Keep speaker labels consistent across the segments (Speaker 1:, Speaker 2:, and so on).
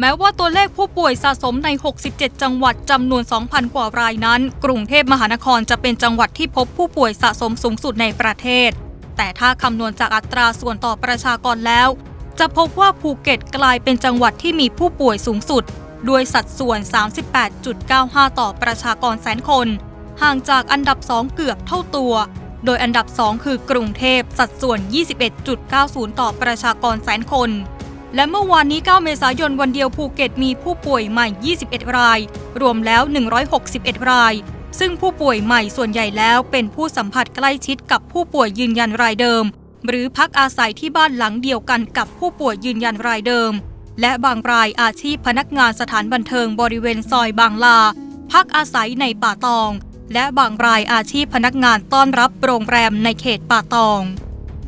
Speaker 1: แม้ว่าตัวเลขผู้ป่วยสะสมใน 67 จังหวัดจำนวน 2,000 กว่ารายนั้น กรุงเทพมหานครจะเป็นจังหวัดที่พบผู้ป่วยสะสมสูงสุดในประเทศ แต่ถ้าคำนวณจากอัตราส่วนต่อประชากรแล้ว จะพบว่าภูเก็ตกลายเป็นจังหวัดที่มีผู้ป่วยสูงสุด ด้วยสัดส่วน 38.95 ต่อประชากรแสนคน ห่างจากอันดับ 2 เกือบเท่าตัว โดยอันดับ 2 คือกรุงเทพสัดส่วน 21.90 ต่อประชากรแสนคน และเมื่อวานนี้ 9 เมษายนวันเดียวภูเก็ตมีผู้ป่วยใหม่ 21 ราย รวมแล้ว 161 ราย ซึ่งผู้ป่วยใหม่ส่วนใหญ่แล้วเป็นผู้สัมผัสใกล้ชิดกับผู้ป่วยยืนยันรายเดิม หรือพักอาศัยที่บ้านหลังเดียวกันกับผู้ป่วยยืนยันรายเดิม และบางรายอาชีพพนักงานสถานบันเทิงบริเวณซอยบางลา พักอาศัยในป่าตอง และบางรายอาชีพพนักงานต้อนรับโรงแรมในเขตป่าตอง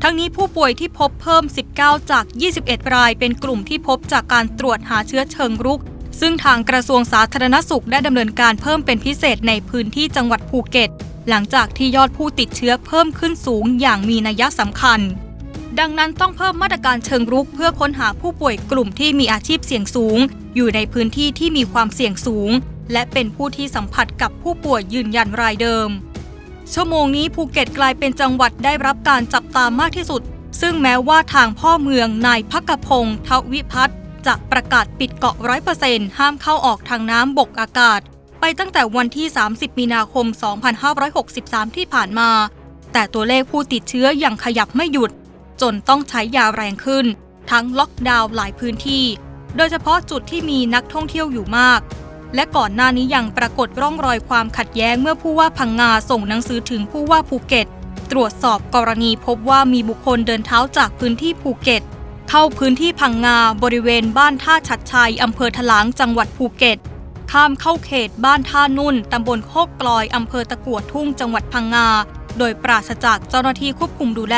Speaker 1: ทั้งนี้ผู้ป่วยที่พบเพิ่ม 19 จาก 21 ราย เป็นกลุ่มที่พบจากการตรวจหาเชื้อเชิงรุก ซึ่งทางกระทรวงสาธารณสุขได้ดำเนินการเพิ่มเป็นพิเศษในพื้นที่จังหวัดภูเก็ต หลังจากที่ยอดผู้ติดเชื้อเพิ่มขึ้นสูงอย่างมีนัยสำคัญ ดังนั้นต้องเพิ่มมาตรการเชิงรุก เพื่อค้นหาผู้ป่วยกลุ่มที่มีอาชีพเสี่ยงสูง อยู่ในพื้นที่ที่มีความเสี่ยงสูง และเป็นผู้ที่สัมผัสกับผู้ป่วยยืนยันรายเดิม ชั่วโมงนี้ภูเก็ตกลายเป็นจังหวัดได้รับการจับตามากที่สุด ซึ่งแม้ว่าทางพ่อเมืองนายพักกพงศ์ทวิพัฒน์จะประกาศปิดเกาะร้อยเปอร์เซ็นต์ห้ามเข้าออกทางน้ำบกอากาศ ไปตั้งแต่วันที่ 30 มีนาคม 2563 ที่ผ่านมา แต่ตัวเลขผู้ติดเชื้อยังขยับไม่หยุด จนต้องใช้ยาแรงขึ้น ทั้งล็อกดาวน์หลายพื้นที่ โดยเฉพาะจุดที่มีนักท่องเที่ยวอยู่มาก และก่อนหน้านี้ยังปรากฏร่องรอยความขัดแย้งเมื่อผู้ว่าพังงาส่งหนังสือถึงผู้ว่าภูเก็ต ตรวจสอบกรณีพบว่ามีบุคคลเดินเท้าจากพื้นที่ภูเก็ต เข้าพื้นที่พังงาบริเวณบ้านท่าชัดชัยอำเภอถลางจังหวัดภูเก็ต ข้ามเข้าเขตบ้านท่านุ่นตำบลโคกกลอยอำเภอตะกัวทุ่งจังหวัดพังงา โดยปราศจากเจ้าหน้าที่ควบคุมดูแล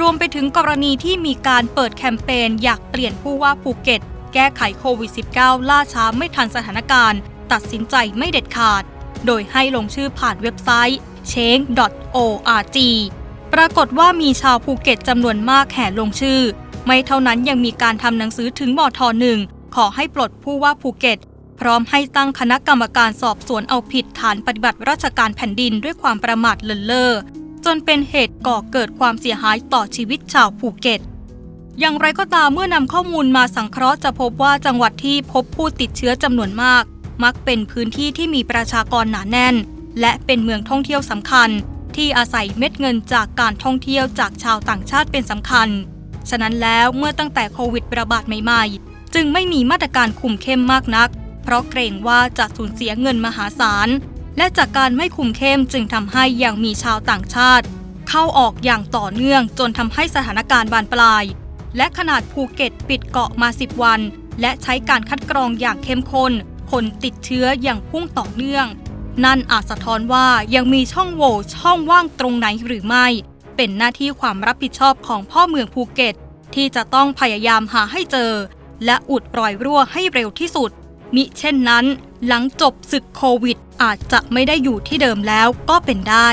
Speaker 1: รวมไปถึงกรณีที่มีการเปิดแคมเปญอยากเปลี่ยนผู้ว่าภูเก็ต แก้ไขโควิด -19 ล่าช้าไม่ทันสถานการณ์ ตัดสินใจไม่เด็ดขาด โดยให้ลงชื่อผ่านเว็บไซต์ change.org ปรากฏว่ามีชาวภูเก็ตจำนวนมากแห่ลงชื่อ ไม่เท่านั้นยังมีการทำหนังสือถึงมอทหนึ่งขอให้ปลดผู้ว่าภูเก็ต พร้อมให้ตั้งคณะกรรมการสอบสวนเอาผิดฐานปฏิบัติราชการแผ่นดินด้วยความประมาทเลินเล่อจนเป็นเหตุก่อเกิดความเสียหายต่อชีวิตชาวภูเก็ต อย่างไรก็ตามเมื่อนำข้อมูลมาสังเคราะห์จะพบว่าจังหวัดที่พบผู้ติดเชื้อจำนวนมาก มักเป็นพื้นที่ที่มีประชากรหนาแน่น และเป็นเมืองท่องเที่ยวสำคัญ ที่อาศัยเม็ดเงินจากการท่องเที่ยวจากชาวต่างชาติเป็นสำคัญ ฉะนั้นแล้วเมื่อตั้งแต่โควิดระบาดใหม่ๆ จึงไม่มีมาตรการคุมเข้มมากนัก เพราะเกรงว่าจะสูญเสียเงินมหาศาล และจากการไม่คุมเข้มจึงทำให้ยังมีชาวต่างชาติ เข้าออกอย่างต่อเนื่องจนทำให้สถานการณ์บานปลาย และขนาดภูเก็ตปิดเกาะมา 10 วัน และใช้การคัดกรองอย่างเข้มข้น คนติดเชื้ออย่างพุ่งต่อเนื่อง นั่นอาจสะท้อนว่ายังมีช่องโหว่ช่องว่างตรงไหนหรือไม่ เป็นหน้าที่ความรับผิดชอบของพ่อเมืองภูเก็ต ที่จะต้องพยายามหาให้เจอ และอุดรอยรั่วให้เร็วที่สุด มิเช่นนั้น หลังจบศึกโควิดอาจจะไม่ได้อยู่ที่เดิมแล้วก็เป็นได้